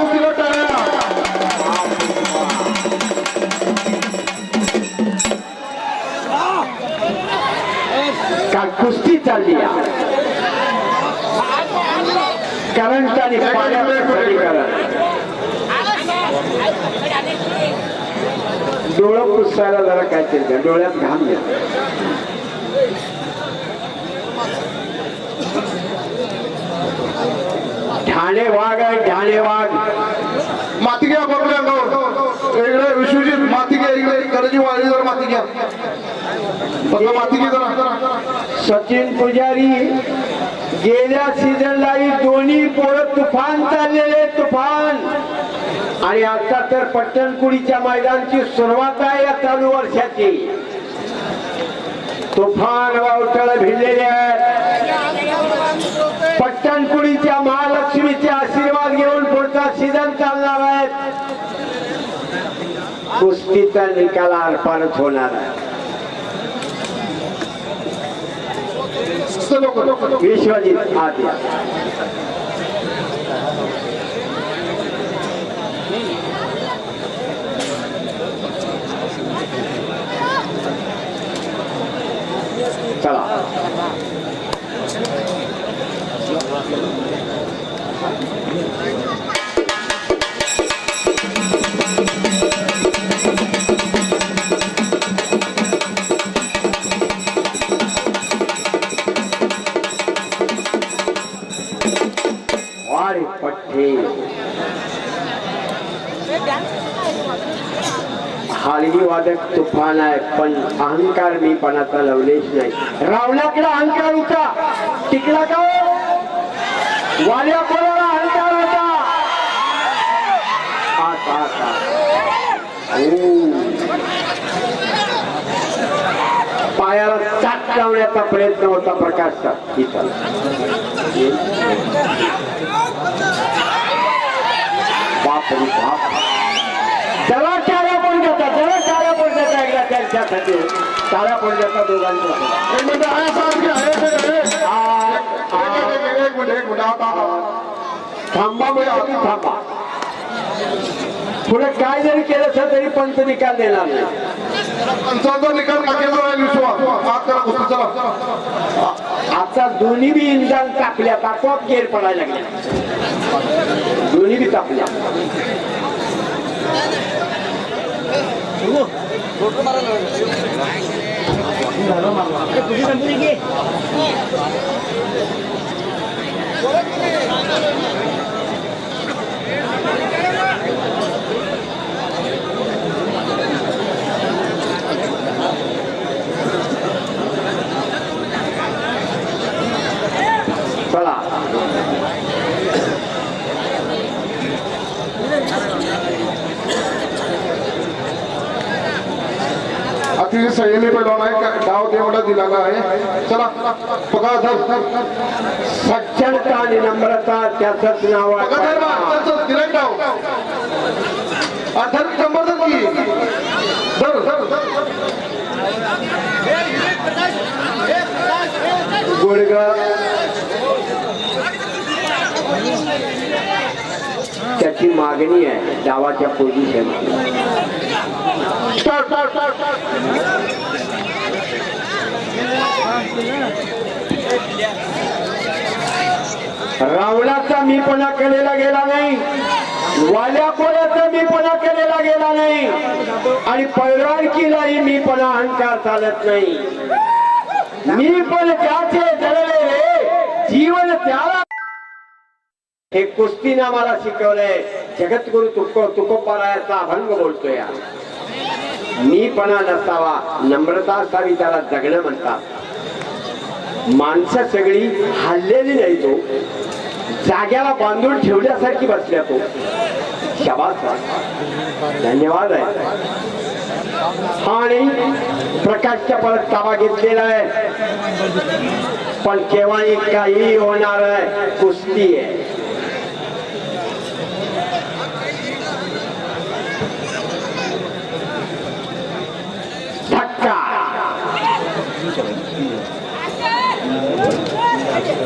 कुस्तीला टाळ्या. का कुस्ती चालली आहे करंट आणि पाण्याचं समीकरण डोळं पुसायला जरा काय द्या डोळ्यात घाम द्या ठाणे वाघ आहे ठाणे वाघ माती घ्या बघूया अंगावर इकडे विश्वजित माती घ्या इकडे. करजी वाळी जरा माती घ्या. फक्त माती घे जरा. सचिन पुजारी गेल्या सीझनलाही दोन्ही पोरं तुफान चाललेले तुफान. आणि आता तर पट्टणकुडीच्या मैदानची सुरुवात आहे या चालू वर्षाची. तुफान वावटळ भिडलेले आहेत. पट्टणकुडीच्या महालक्ष्मीचे आशीर्वाद घेऊन पुढचा सीझन चालणार आहेत कुस्तीचा निकाल अर्पणच होणार आहे. चलो, विश्वजित आद्या वादक तुफान आहे पण अहंकार मी पणाचा लावलेच नाही. रावणाकडे अहंकार होता. टिकला का? हो? वाल्या कोणाला अहंकार होता. आत, आत, पायाला चाट लावण्याचा प्रयत्न होता प्रकाशचा. इथं बाप रे बाप जरा टाळ्या पण देतात जरा टाळ्या पण देतात एकदा त्यांच्यासाठी टाळ्या पण देतात दोघांच्या एक मिनिट आहे साहेब घ्या. एक मिनिट, एक. आ- एक आ- मिनिट, एक मिनिट, एक मिनिट. आता, आता. थांबा म्हणजे थांबा. पुढे काय जरी केलं असं तरी पंच निकाल देणार नाही. निकाल आता दोन्ही बी इंधन टाकल्या आपोआप गेर पडायला लागल्या. दोन्ही बी टाकल्या चला अतिशय संयमी पैलवान आहे. डाव तेवढा दिलेला आहे. चला बघा. सज्जनता आणि नम्रता त्याचंच नाव आहे. दिलाय डाव. शंभर धर की? धर त्याची मागणी आहे डावाच्या पोझिशन रावणाचा मी स्टार्ट केलेला गेला नाही. वाल्या कोल्याचा मीपणा केलेला गेला नाही. आणि पैराणकीलाही मीपणा अहंकार चालत नाही. मी पण त्याचे जळले रे. जीवन त्याला. हे कुस्तीने आम्हाला शिकवलंय. जगद्गुरु तुक तुकोपारायाचा अभंग बोलतोय मीपणा नसावा नम्रता असावी त्याला जगणं म्हणतात. माणसं सगळी हल्लेली नाही तो. जाग्याला बांधून ठेवल्यासारखी बसल्या तो. शबास धन्यवाद आहे. आणि प्रकाशच्या परत ताबा घेतलेला आहे. पण केव्हाही काही होणार आहे. कुस्ती आहे धक्का उसळायला लागले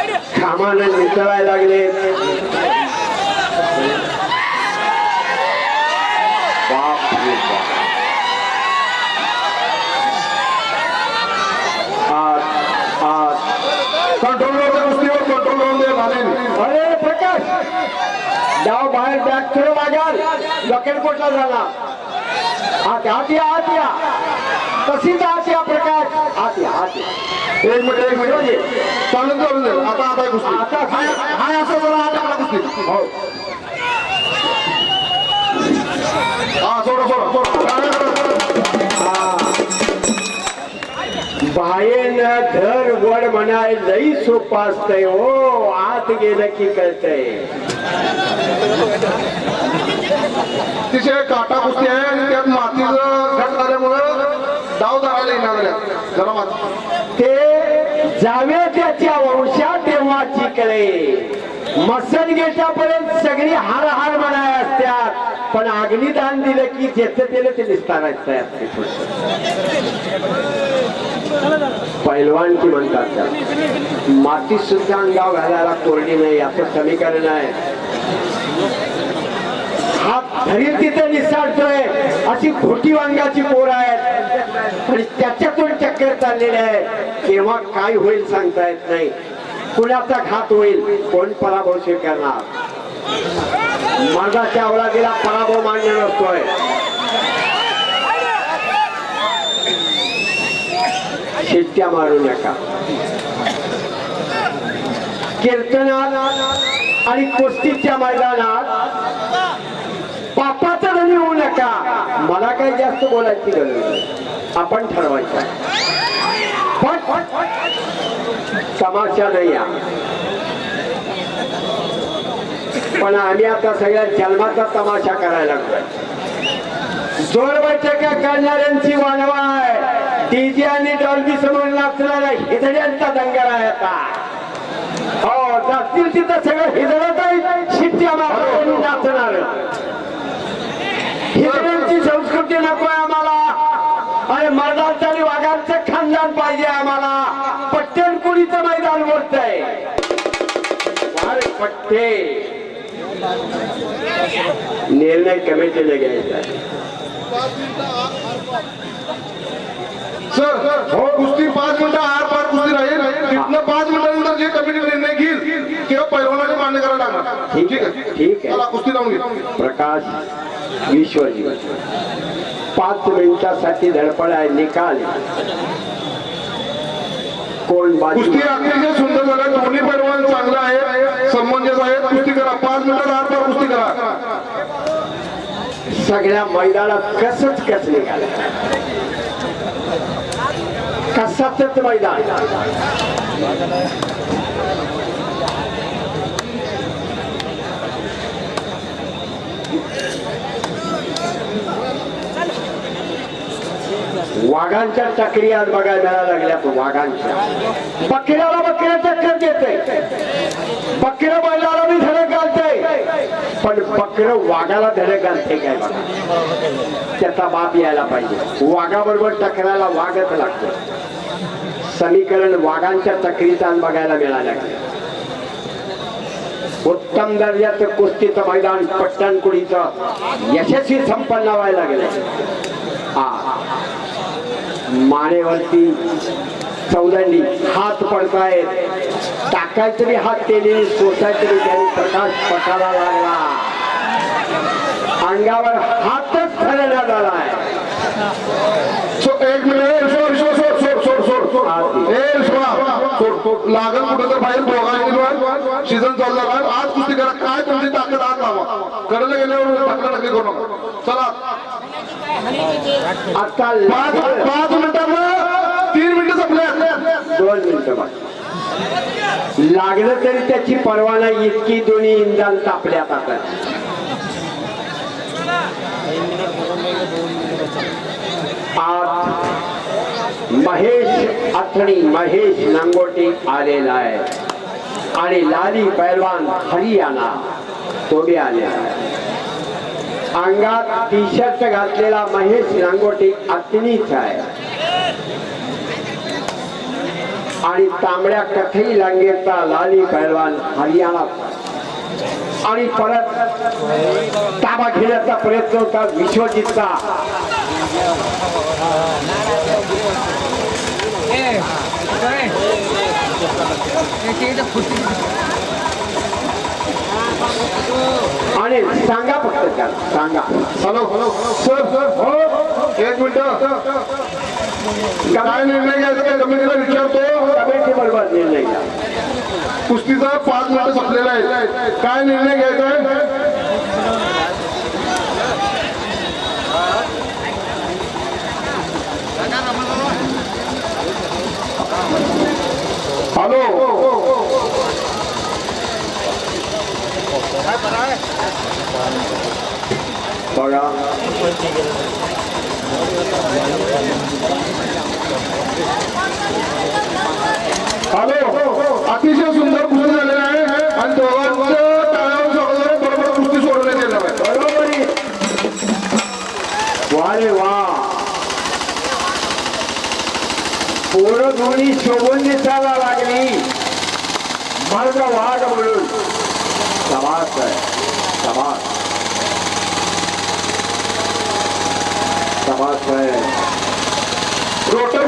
बाप रे बाप. आत आत कंट्रोल राहते कुस्तीवर कंट्रोल राहून दे झाले हो, अरे प्रकाश! डाव बाहेर बॅक थोडं मागाल लकेट कोटला झाला? हा आत या आत या. आत या प्रकाश आत आत एक मिनिट एक मिनिट. चालून चालून दे आता आता कुस्ती आता हाय असं जरा आता कुस्ती हो. हा सोडा सोडा सोडा. गाड्या करा. बायेनं धर वड म्हणाय लई सोपं असतंय हो. आत गेलं की कळतंय. अतिशय काटा कुस्ती आहे आणि त्यात बरोबर? ते जावे त्याच्या वंशा तेव्हा चिकले मसन पर्यंत सगळी हार हार म्हणाय असत्यात पण अग्निदान दिलं की जेथे दिलं ते निस्तारायचं पैलवान की म्हणतात माती सुद्धा अंगाव घालायला कोरडी नाही असं समीकरण आहे. हा धरील तिथे निसाडतोय अशी खोटी वांगाची पोर आहेत. आणि त्याच्यातून चक्कर चाललेले आहेत केव्हा काय होईल सांगता येत नाही. कुणाचा घात होईल कोण पराभव स्वीकारणार? माझाच्या गेला पराभव मान्य नसतोय. शिट्ट्या मारू नका. कीर्तनात आणि कुस्तीच्या मैदानात पापाचं धनी नका. मला काही जास्त बोलायची गरज आपण ठरवायचं पण तमाशा नाही या पण आम्ही आता सगळ्या जन्माचा तमाशा करायला लागलोय. जोर बैठका करणाऱ्यांची वाढवाय आहे. डीजे आणि डॉल्बी समोर नाचणाऱ्या हिजड्यांचा दंगर आहे आता. हो जातील तिथं सगळं हिजडत आहे शिट्ट्या मारून नाचणार हिजड्यांची संस्कृती नको आहे आम्हाला. आणि मर्दांचं आणि वाघांचं खानदान पाहिजे आम्हाला. पट्टणकुडीचं मैदान बोलतंय वार पट्टे. निर्णय कमिटीने घ्यायचा. आहे. सर हो कुस्ती पाच मिनिटं आर पार कुस्ती राहील. तिथनं पाच मिनिटानंतर जे कमिटी निर्णय घेईल किंवा पैलवानाने मान्य करायला लागणार. ठीक आहे ठीक आहे. चला कुस्ती लावून घे. प्रकाश विश्वजी पाच मिनिटासाठी धडपड आहे निकाल. कोण कुस्ती अतिशय सुंदर झाला. दोन्ही पैलवान चांगला आहे संबंधित आहे कुस्ती करा. पाच मिनिटात आर पार कुस्ती करा. सगळ्या मैदानात कसच कस निघाल? कसाच मैदान. वाघांच्या चक्री आज बघायला मिळायला लागल्यात वाघांच्या. बकऱ्याला बकऱ्या चक्कर देते बकरं बैलाला मी धडक घालते पण बकरं वाघाला धडक घालते काय बघा? त्याचा बाप यायला पाहिजे. वाघाबरोबर टकरायला वाघच लागतो. समीकरण वाघांच्या चक्रीचा बघायला मिळालं उत्तम दर्जाचं कुस्तीचं मैदान पट्टणकुडीचं यशस्वी संपन्न व्हायला गेलं. हा मानेवरती चौदांनी हात पडतायत टाकायचं बी हात केले सोसायचं बी त्यांनी प्रकाश पटाला लागला. अंगावर हात खरेला झालाय सो एक मिनिट सोड सोड सोड सोड सोड सोड सोड ए सोडा सोड सोड लागल कुठं तर बाहेर दोघांनी सीझन चालू झाला आज कुस्ती करा. काय तुमची ताकद आज लावा. करायला गेल्यावर ढकली करू नका. चला. आता पाच. पाच मिनिटात तीन मिनिटं संपल्या दोन मिनिटं लागलं तरी त्याची परवा नाही इतकी दोन्ही इंधन तापल्यात आता आज महेश महेश नांगोटी आलेला आहे. आणि लाली पैलवान हरियाणा तो बी अंगात टी शर्ट घातलेला महेश नांगोटे अतिनीच आहे. आणि तांबड्या कथई लांगेचा लाली पैलवान हरियाणा. आणि परत ताबा घेण्याचा प्रयत्न होता विश्वजितचा. आणि सांगा फक्त सांगा. हॅलो हॅलो सर सर हो एक मिनिट. काय निर्णय घ्यायचा कमिटीला विचारतो. कमिटी बरोबर निर्णय घ्या. कुस्तीचा पाच मिनिट संपलेला आहे. काय निर्णय घ्यायचा आहे? हॅलो बघा. हॅलो अतिशय सुंदर कुस्ती झालेला आहे आणि दोघांचं टाळ्यावर सगळं बरोबर कुस्ती सोडवण्यात येणार आहे. बरोबर. वा रे वा. पोरं दोन्ही शोभून दिसायला लागली. मर्द वाघ म्हणून. समाज आहे. समाज समाज आहे. रोटर